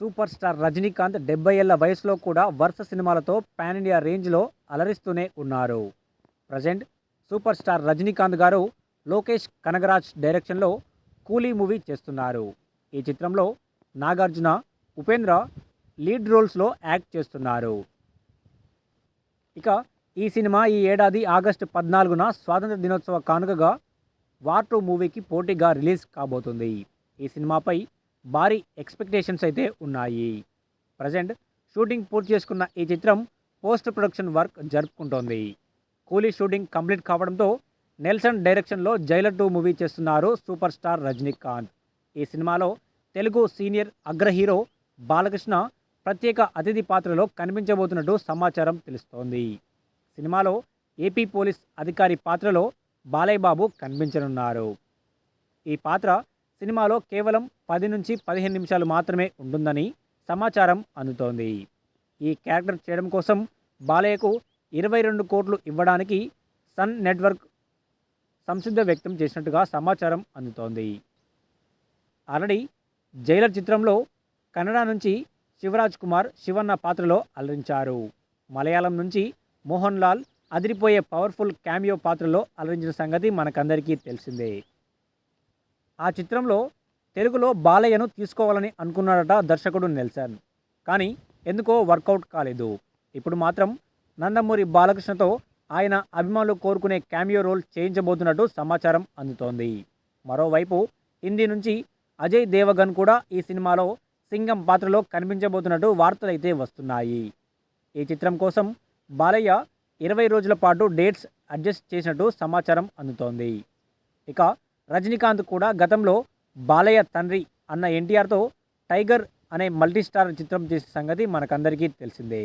Super star Rajinikanth డెబ్బై ఏళ్ళ వయసులో కూడా వరుస సినిమాలతో పాన్ ఇండియా రేంజ్లో అలరిస్తూనే ఉన్నారు. ప్రజెంట్ సూపర్ స్టార్ రజనీకాంత్ గారు లోకేష్ కనగరాజ్ డైరెక్షన్లో కూలీ మూవీ చేస్తున్నారు. ఈ చిత్రంలో నాగార్జున ఉపేంద్ర లీడ్ రోల్స్లో యాక్ట్ చేస్తున్నారు. ఇక ఈ సినిమా ఈ ఏడాది ఆగస్టు పద్నాలుగున స్వాతంత్ర దినోత్సవ కానుకగా వార్ టూ మూవీకి పోటీగా రిలీజ్ కాబోతుంది. ఈ సినిమాపై భారీ ఎక్స్పెక్టేషన్స్ అయితే ఉన్నాయి. ప్రజెంట్ షూటింగ్ పూర్తి చేసుకున్న ఈ చిత్రం పోస్ట్ ప్రొడక్షన్ వర్క్ జరుపుకుంటోంది. కూలీ షూటింగ్ కంప్లీట్ కావడంతో నెల్సన్ డైరెక్షన్లో జైలర్ టూ మూవీ చేస్తున్నారు సూపర్ స్టార్ రజనీకాంత్. ఈ సినిమాలో తెలుగు సీనియర్ అగ్ర హీరో బాలకృష్ణ ప్రత్యేక అతిథి పాత్రలో కనిపించబోతున్నట్టు సమాచారం తెలుస్తోంది. సినిమాలో ఏపీ పోలీస్ అధికారి పాత్రలో బాలయ్యబాబు కనిపించనున్నారు. ఈ పాత్ర సినిమాలో కేవలం పది నుంచి పదిహేను నిమిషాలు మాత్రమే ఉంటుందని సమాచారం అందుతోంది. ఈ క్యారెక్టర్ చేయడం కోసం బాలయ్యకు ఇరవై రెండు కోట్లు ఇవ్వడానికి సన్ నెట్వర్క్ సంసిద్ధ వ్యక్తం చేసినట్టుగా సమాచారం అందుతోంది. ఆల్రెడీ జైలర్ చిత్రంలో కన్నడ నుంచి శివరాజ్ కుమార్ శివన్న పాత్రలో అలరించారు. మలయాళం నుంచి మోహన్ లాల్ అదిరిపోయే పవర్ఫుల్ క్యామియో పాత్రలో అలరించిన సంగతి మనకందరికీ తెలిసిందే. ఆ చిత్రంలో తెలుగులో బాలయ్యను తీసుకోవాలని అనుకున్నాడట దర్శకుడు నెల్సన్. కానీ ఎందుకో వర్కౌట్ కాలేదు. ఇప్పుడు మాత్రం నందమూరి బాలకృష్ణతో ఆయన అభిమానులు కోరుకునే క్యామియో రోల్ చేయించబోతున్నట్టు సమాచారం అందుతోంది. మరోవైపు హిందీ నుంచి అజయ్ దేవగన్ కూడా ఈ సినిమాలో సింగం పాత్రలో కనిపించబోతున్నట్టు వార్తలైతే వస్తున్నాయి. ఈ చిత్రం కోసం బాలయ్య ఇరవై రోజుల పాటు డేట్స్ అడ్జస్ట్ చేసినట్టు సమాచారం అందుతోంది. ఇక రజనీకాంత్ కూడా గతంలో బాలయ్య తండ్రి అన్న ఎన్టీఆర్తో టైగర్ అనే మల్టీస్టార్ చిత్రం చేసే సంగతి మనకందరికీ తెలిసిందే.